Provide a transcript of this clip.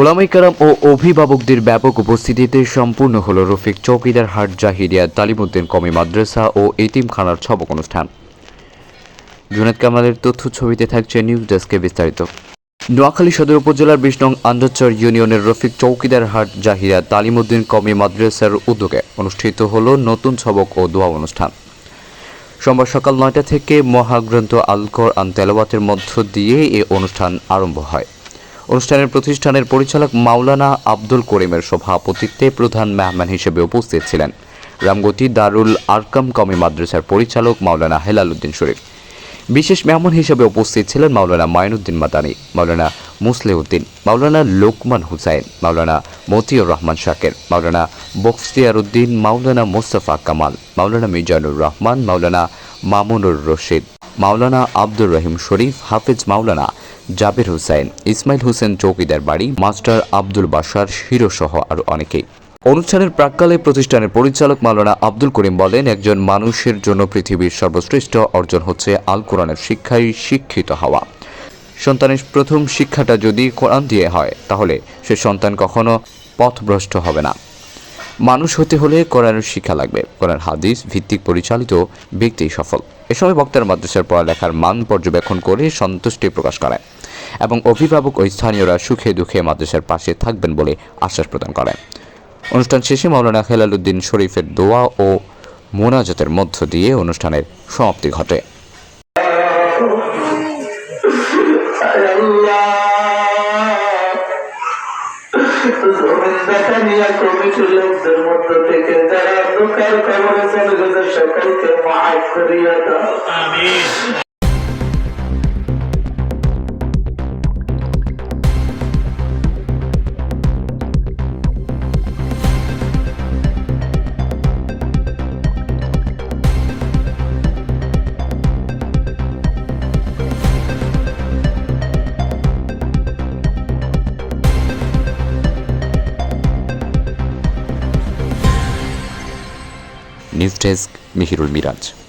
ওলামাই কারাম ও অভিভাবকদের ব্যাপক উপস্থিতিতে সম্পূর্ণ হল রফিক চৌকিদার, হাট জাহিরিয়া, তালিমুদ্দিন, কমি মাদ্রাসা ও এতিমখানার ছবক অনুষ্ঠান। জুনেদ কামালের তথ্য ছবিতে থাকছে নিউজ ডেস্কে বিস্তারিত। নোয়াখালী সদর উপজেলার বিশ নং আন্দাচর ইউনিয়নের রফিক চৌকিদার, হাট জাহিরা তালিমুদ্দিন, কমি মাদ্রাসার উদ্যোগে অনুষ্ঠিত হল নতুন ছবক ও দোয়া অনুষ্ঠান। সোমবার সকাল নয়টা থেকে মহাগ্রন্থ আলকর আন তেলাওয়াতের মধ্য দিয়ে এ অনুষ্ঠান আরম্ভ হয়। অনুষ্ঠানের প্রতিষ্ঠানের পরিচালক মাওলানা আব্দুল করিমের সভাপতিত্বে প্রধান মেহমান হিসেবে উপস্থিত ছিলেন। রামগতি দারুল আরকাম কমি মাদ্রাসার পরিচালক মাওলানা হেলাল উদ্দিন শরীফ। বিশেষ মেহমান হিসেবে উপস্থিত ছিলেন মাওলানা মাইনুদ্দিন মাদানি, মাওলানা মুসলেউদ্দিন, মাওলানা লোকমান হুসাইন, মাওলানা মতিউর রহমান শাকের, মাওলানা বখতিয়ার উদ্দিন মাওলানা মোস্তফা কামাল, মাওলানা মিজানুর রহমান, মাওলানা মামুনুর রশিদ। মাওলানা আব্দুর রহিম শরীফ, হাফিজ মাওলানা জাবির হুসাইন, ইসমাইল হোসেন চৌকিদার বাড়ি, মাস্টার আব্দুল বাসার হিরো সহ আরও অনেকেই। অনুষ্ঠানের প্রাককালে প্রতিষ্ঠানের পরিচালক মাওলানা আব্দুল করিম বলেন, একজন মানুষের জন্য পৃথিবীর সর্বশ্রেষ্ঠ অর্জন হচ্ছে আল কোরআনের শিক্ষায় শিক্ষিত হওয়া। সন্তানের প্রথম শিক্ষাটা যদি কোরআন দিয়ে হয়, তাহলে সে সন্তান কখনো পথভ্রষ্ট হবে না। মানুষ হতে হলে কোরআনের শিক্ষা লাগবে। কোরআন হাদিস ভিত্তিক পরিচালিত ব্যক্তি সফল। এ সময় বক্তার মাদ্রাসার পড়ালেখার মান পর্যবেক্ষণ করে সন্তুষ্টি প্রকাশ করেন এবং অভিভাবক ও স্থানীয়রা সুখে দুঃখে মাদ্রাসার পাশে থাকবেন বলে আশ্বাস প্রদান করেন। অনুষ্ঠান শেষে মাওলানা হেলাল উদ্দিন শরীফের দোয়া ও মোনাজাতের মধ্য দিয়ে অনুষ্ঠানের সমাপ্তি ঘটে। জমিদানিয়া কমিটির লোকদের মধ্য থেকে যারা দোকান কবরে চলে গেছে সকলকে মাফ করিয়া দাও। News desk Mihirul Miraj.